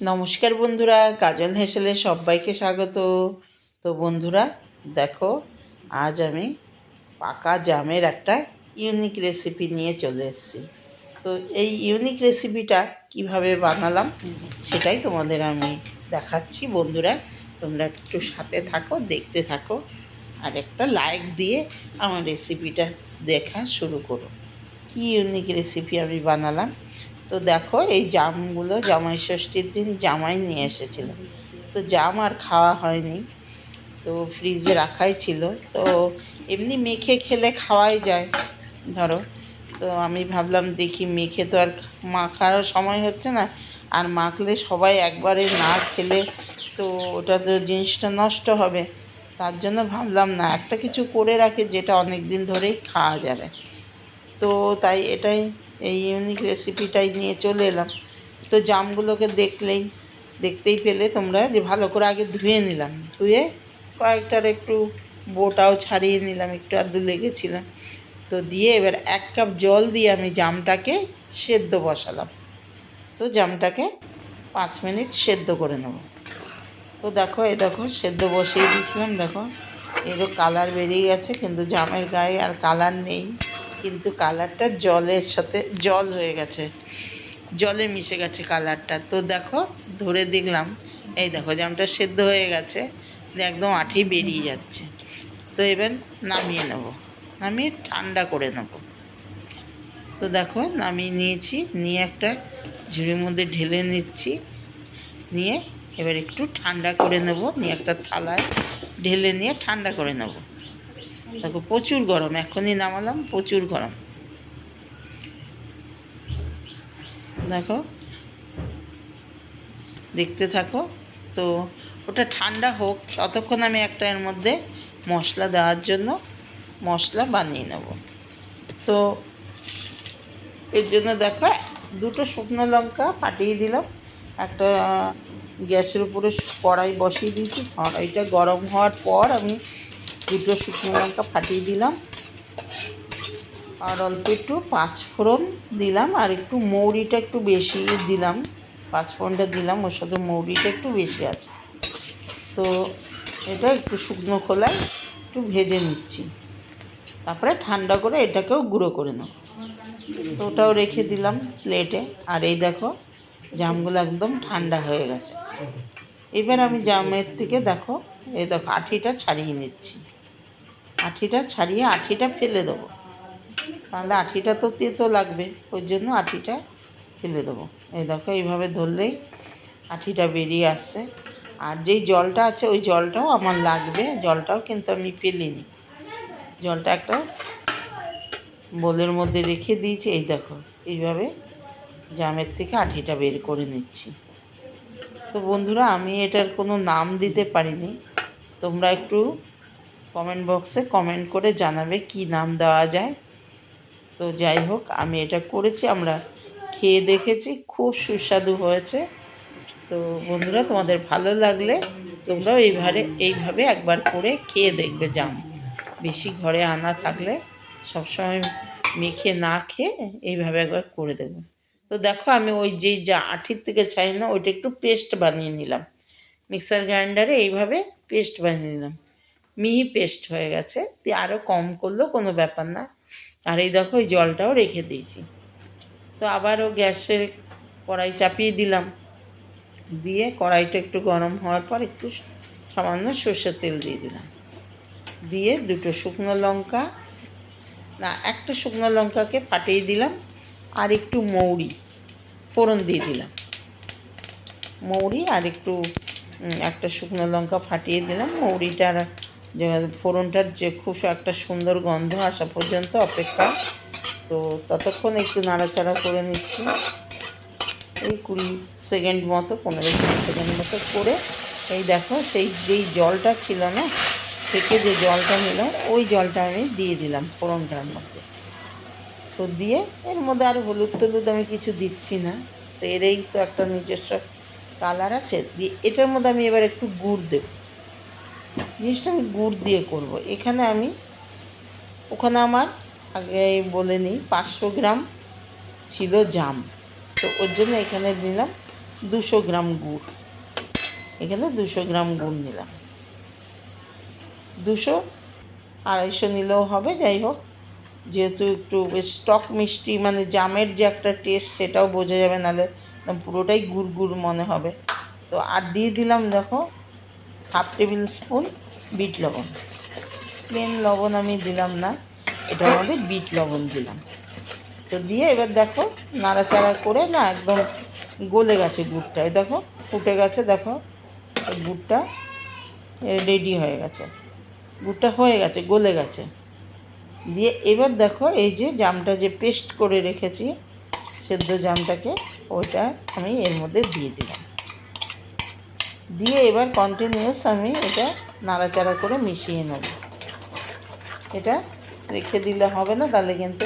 নমস্কার বন্ধুরা, কাজল হেসেলে সবাইকে স্বাগত। তো বন্ধুরা, দেখো, আজ আমি পাকা জামের একটা ইউনিক রেসিপি নিয়ে চলে এসেছি। তো এই ইউনিক রেসিপিটা কীভাবে বানালাম সেটাই তোমাদের আমি দেখাচ্ছি বন্ধুরা। তোমরা একটু সাথে থাকো, দেখতে থাকো, আর একটা লাইক দিয়ে আমার রেসিপিটা দেখা শুরু করো। কী ইউনিক রেসিপি আমি বানালাম? তো দেখো, এই জামগুলো জামাই ষষ্ঠীর দিন জামাই নিয়ে এসেছিল। তো জাম আর খাওয়া হয়নি, তো ফ্রিজে রাখাই ছিল। তো এমনি মেখে খেলে খাওয়াই যায়, ধরো। তো আমি ভাবলাম দেখি মেখে তো আর মাখারও সময় হচ্ছে না, আর মাখলে সবাই একবারে না খেলে তো ওটা তো জিনিসটা নষ্ট হবে। তার জন্য ভাবলাম না, একটা কিছু করে রাখি যেটা অনেক দিন ধরেই খাওয়া যাবে। তো তাই এটাই এই ইউনিক রেসিপিটাই নিয়ে চলে এলাম। তো জামগুলোকে দেখলেই, দেখতেই পেলে তোমরা যে ভালো করে আগে ধুয়ে নিলাম। ধুয়ে কয়েকটার একটু বোটাও ছাড়িয়ে নিলাম, একটু আধটু লেগেছিলাম তো দিয়ে এবার এক কাপ জল দিয়ে আমি জামটাকে সেদ্ধ বসালাম। তো জামটাকে পাঁচ মিনিট সেদ্ধ করে নেব। তো দেখো, এই দেখো, সেদ্ধ বসিয়ে দিয়েছিলাম, দেখো। এরও কালার বেরিয়ে গেছে, কিন্তু জামের গায়ে আর কালার নেই। কিন্তু কালারটা জলের সাথে, জল হয়ে গেছে। জলে মিশে গেছে কালারটা। তো দেখো, ধরে দেখলাম, এই দেখো, জামটা সেদ্ধ হয়ে গেছে একদম আঠি বেরিয়ে যাচ্ছে। তো এবার নামিয়ে নেব। নামিয়ে ঠান্ডা করে নেব। তো দেখো, নামিয়ে নিয়েছি, নিয়ে একটা ঝুড়ির মধ্যে ঢেলে নিচ্ছি। নিয়ে এবার একটু ঠান্ডা করে নেব, নিয়ে একটা থালায় ঢেলে নিয়ে ঠান্ডা করে নেব। দেখো, প্রচুর গরম, এখনই নামালাম, প্রচুর গরম। দেখো, দেখতে থাকো, তো ওটা ঠান্ডা হোক, ততক্ষণ আমি একটা এর মধ্যে মশলা দেওয়ার জন্য মশলা বানিয়ে নেব। তো এর জন্য দেখো, দুটো শুকনো লঙ্কা ফাটিয়ে দিলাম, একটা গ্যাসের উপরে কড়াই বসিয়ে দিয়েছি, কড়াইটা গরম হওয়ার পর আমি দুটো শুকনো লঙ্কা ফাটিয়ে দিলাম। আর অল্প একটু পাঁচ ফোড়ন দিলাম, আর একটু মৌরিটা একটু বেশি দিলাম। পাঁচ ফোড়নটা দিলাম, ওর সাথে মৌরিটা একটু বেশি আছে। তো এটা একটু শুকনো খোলায় একটু ভেজে নিচ্ছি। তারপরে ঠান্ডা করে এটাকেও গুঁড়ো করে নেব। তো ওটাও রেখে দিলাম প্লেটে। আর এই দেখো, জামগুলো একদম ঠান্ডা হয়ে গেছে। এবার আমি জামের থেকে দেখো, এই দেখো আঠিটা ছাড়িয়ে নিচ্ছি। আঠিটা ছাড়িয়ে আঠিটা ফেলে দেবো। তাহলে আঠিটা তো তেতো লাগবে, ওই জন্য আঠিটা ফেলে দেবো। এই দেখো, এইভাবে ধরলেই আঠিটা বেরিয়ে আসছে। আর যেই জলটা আছে, ওই জলটাও আমার লাগবে। জলটাও কিন্তু আমি ফেলিনি। জলটা একটা বোলের মধ্যে রেখে দিয়েছি। এই দেখো, এইভাবে জামের থেকে আঠিটা বের করে নিচ্ছি। তো বন্ধুরা, আমি এটার কোনো নাম দিতে পারিনি। তোমরা একটু কমেন্ট বক্সে কমেন্ট করে জানাবে কি নাম দেওয়া যায়। তো যাই হোক, আমি এটা করেছি, আমরা খেয়ে দেখেছি, খুব সুস্বাদু হয়েছে। তো বন্ধুরা, তোমাদের ভালো লাগলে তোমরাও এইভাবে এইভাবে একবার করে খেয়ে দেখবে জাম। বেশি ঘরে আনা থাকলে সবসময় মেখে না খেয়ে এইভাবে একবার করে দেবো তো দেখো, আমি ওই যে, যা আঠির থেকে চাই না, ওইটা একটু পেস্ট বানিয়ে নিলাম। মিক্সার গ্রাইন্ডারে এইভাবে পেস্ট বানিয়ে নিলাম। মিহি পেস্ট হয়ে গেছে, দিয়ে আরও কম করলেও কোনো ব্যাপার না। আর এই দেখো ওই জলটাও রেখে দিয়েছি। তো আবারও গ্যাসের কড়াই চাপিয়ে দিলাম। দিয়ে কড়াইটা একটু গরম হওয়ার পর একটু সামান্য সর্ষের তেল দিয়ে দিলাম। দিয়ে দুটো শুকনো লঙ্কা, না, একটা শুকনো লঙ্কাকে ফাটিয়ে দিলাম, আর একটু মৌরি, ফোড়ন দিয়ে দিলাম। মৌরি আর একটু একটা শুকনো লঙ্কা ফাটিয়ে দিলাম। মৌরিটার যে ফোড়নটার যে খুব একটা সুন্দর গন্ধ আসা পর্যন্ত অপেক্ষা। তো ততক্ষণ একটু নাড়াচাড়া করে নিচ্ছি। এই কুড়ি সেকেন্ড মতো, পনেরো কুড়ি সেকেন্ড মতো করে এই দেখো, সেই যেই জলটা ছিল না থেকে যে জলটা নিল, ওই জলটা আমি দিয়ে দিলাম ফোড়নটার মধ্যে। তো দিয়ে এর মধ্যে আর হলুদ টলুদ আমি কিছু দিচ্ছি না। তো এরই তো একটা নিজস্ব কালার আছে। দিয়ে এটার মধ্যে আমি এবার একটু গুড় দেব। জিনিসটা আমি গুড় দিয়ে করব। এখানে আমি, ওখানে আমার আগে বলে নিই, পাঁচশো গ্রাম ছিল জাম। তো ওর জন্য এখানে নিলাম দুশো গ্রাম গুড়। এখানে দুশো গ্রাম গুড় নিলাম। দুশো, আড়াইশো নিলেও হবে, যাই হোক। যেহেতু একটু বেশ টক মিষ্টি মানে জামের যে একটা টেস্ট সেটাও বোঝা যাবে, নাহলে পুরোটাই গুড় গুড় মনে হবে। তো আর দিয়ে দিলাম, দেখো, হাফ টেবিল স্পুন বিট লবণ। প্লেন লবণ আমি দিলাম না এটার মধ্যে বিট লবণ দিলাম। তো দিয়ে এবার দেখো নাড়াচাড়া করে না একদম গলে গেছে গুড়টা দেখো ফুটে গেছে, দেখো গুড়টা রেডি হয়ে গেছে। গুড়টা হয়ে গেছে, গলে গেছে। দিয়ে এবার দেখো এই যে জামটা যে পেস্ট করে রেখেছি, সেদ্ধ জামটাকে ওইটা আমি এর মধ্যে দিয়ে দিলাম। দিয়ে এবার কন্টিনিউস আমি এটা নাড়াচাড়া করে মিশিয়ে নেব। এটা রেখে দিলে হবে না, তাহলে কিন্তু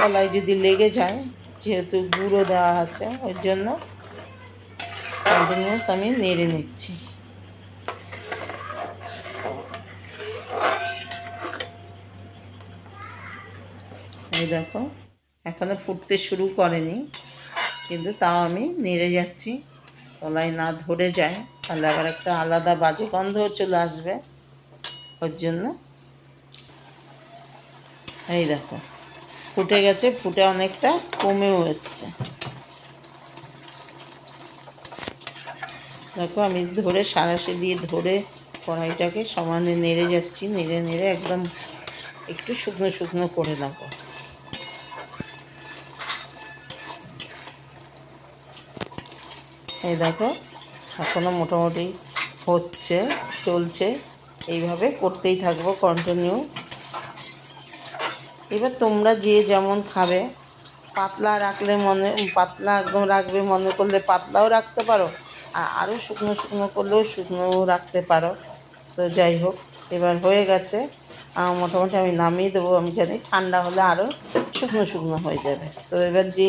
কলায় যদি লেগে যায়, যেহেতু গুঁড়ো দেওয়া আছে, ওই জন্য কন্টিনিউস আমি নেড়ে নিচ্ছি। এই দেখো, এখনও ফুটতে শুরু করেনি, কিন্তু তাও আমি নেড়ে যাচ্ছি। কলাই না ধরে যায়। তাহলে আবার একটা আলাদা বাজে গন্ধ চলে আসবে ওর জন্য। এই দেখো, ফুটে গেছে, ফুটে অনেকটা কমেও এসছে। দেখো, আমি ধরে সারাশি দিয়ে ধরে কড়াইটাকে সমানে নেড়ে যাচ্ছি, নেড়ে নেড়ে একদম একটু শুকনো শুকনো করে দেবো এই দেখো এখনও মোটামুটি হচ্ছে, চলছে। এইভাবে করতেই থাকব কন্টিনিউ এবার তোমরা যে যেমন খাবে, পাতলা রাখলে মনে, পাতলা একদম রাখবে মনে করলে পাতলাও রাখতে পারো, আর আরও শুকনো শুকনো করলেও শুকনোও রাখতে পারো। তো যাই হোক, এবার হয়ে গেছে। মোটামুটি আমি নামিয়ে দেবো, আমি জানি ঠান্ডা হলে আরও শুকনো শুকনো হয়ে যাবে। তো এবার যে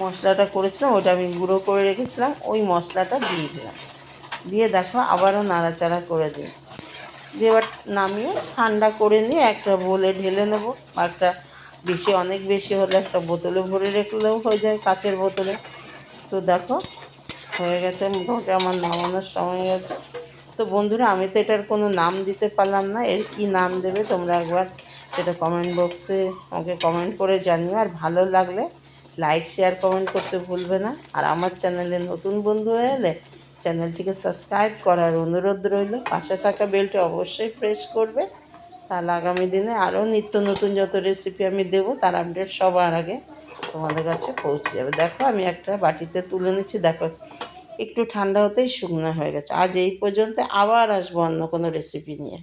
মশলাটা করেছিলাম ওটা আমি গুঁড়ো করে রেখেছিলাম, ওই মশলাটা দিয়ে দিলাম। দিয়ে দেখো আবারও নাড়াচাড়া করে দিই। দিয়ে এবার নামিয়ে ঠান্ডা করে নিয়ে একটা বোলে ঢেলে নেব একটা বেশি, অনেক বেশি হলে একটা বোতলে ভরে রাখলেও হয়ে যায় কাচের বোতলে। তো দেখো, হয়ে গেছে মোটামুটি আমার নামানোর সময় গেছে তো বন্ধুরা, আমি তো এটার কোনো নাম দিতে পারলাম না, এর কি নাম দেবে তোমরা একবার সেটা কমেন্ট বক্সে আমাকে কমেন্ট করে জানিও, আর ভালো লাগলে লাইক শেয়ার কমেন্ট করতে ভুলবে না। আর আমার চ্যানেলে নতুন বন্ধু হয়ে এলে চ্যানেলটিকে সাবস্ক্রাইব করার অনুরোধ রইল। পাশে থাকা বেলটি অবশ্যই প্রেস করবে। তাহলে আগামী দিনে আরও নিত্য নতুন যত রেসিপি আমি দেবো, তার আপডেট সবার আগে তোমাদের কাছে পৌঁছে যাবে। দেখো, আমি একটা বাটিতে তুলে নিচ্ছি। দেখো, একটু ঠান্ডা হতেই শুকনো হয়ে গেছে। আজ এই পর্যন্ত আবার আসব অন্য কোনো রেসিপি নিয়ে।